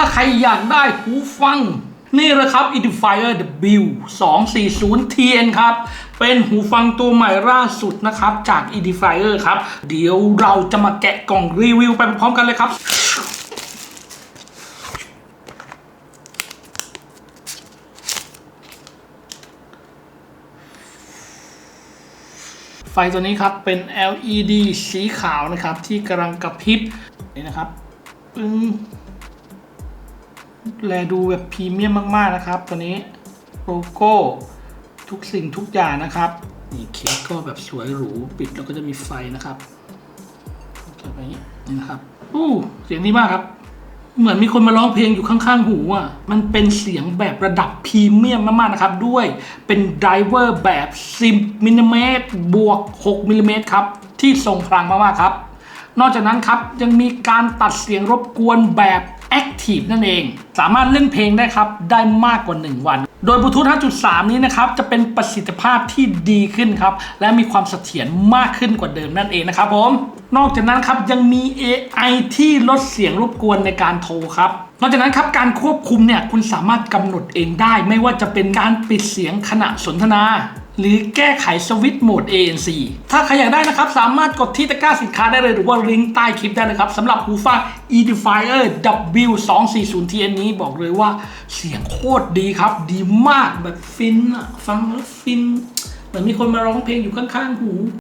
ถ้าใครอยากได้หูฟัง นี่เลยครับ Edifier W 2 4 0 TN ครับ เป็นหูฟังตัวใหม่ล่าสุดนะครับ จาก Edifier ครับ เดี๋ยวเราจะมาแกะกล่องรีวิวไปพร้อมกันเลยครับไฟตัวนี้ครับเป็น LED สีขาวนะครับ ที่กำลังกระพริบนี่นะครับปึ้ง แลดูแบบพรีเมียมมากๆนะครับ ตัวนี้โลโก้ทุกสิ่งทุกอย่างนะครับนี่เคสก็แบบสวยหรูปิดแล้วก็จะมีไฟนะครับเก็บไว้นี้นี่นะครับอู้เสียงดีมากครับ เหมือนมีคนมาร้องเพลงอยู่ข้างๆหูอะมันเป็นเสียงแบบระดับพรีเมียมมากๆนะครับ ด้วยเป็นไดรเวอร์แบบ 10มิลลิเมตรบวก 6มิลลิเมตรครับ ที่ทรงพลังมากๆครับ นอกจากนั้นครับยังมีการตัดเสียงรบกวนแบบ Active นั่นเอง สามารถเล่นเพลงได้ครับ ได้มากกว่า 1 วัน โดยบลูทูธ5.3 นี้นะครับ จะเป็นประสิทธิภาพที่ดีขึ้นครับ และมีความเสถียรมากขึ้นกว่าเดิมนั่นเองนะครับผม นอกจากนั้นครับยังมี AI ที่ลดเสียงรบกวนในการโทรครับนอกจากนั้นครับการควบคุมเนี่ยคุณสามารถกำหนดเองได้ ไม่ว่าจะเป็นการปิดเสียงขณะสนทนา หรือแก้ไขสวิตช์โหมด ANC ถ้าใครอยากได้นะครับ สามารถกดที่ตะกร้าสินค้าได้เลย หรือว่าลิงก์ใต้คลิปได้เลยครับสำหรับหูฟัง Edifier W240TN นี้บอกเลยว่าเสียงโคตรดีครับ ดีมากแบบฟินอะฟังแล้วฟิน เหมือนมีคนมาร้องเพลงอยู่ข้างๆหู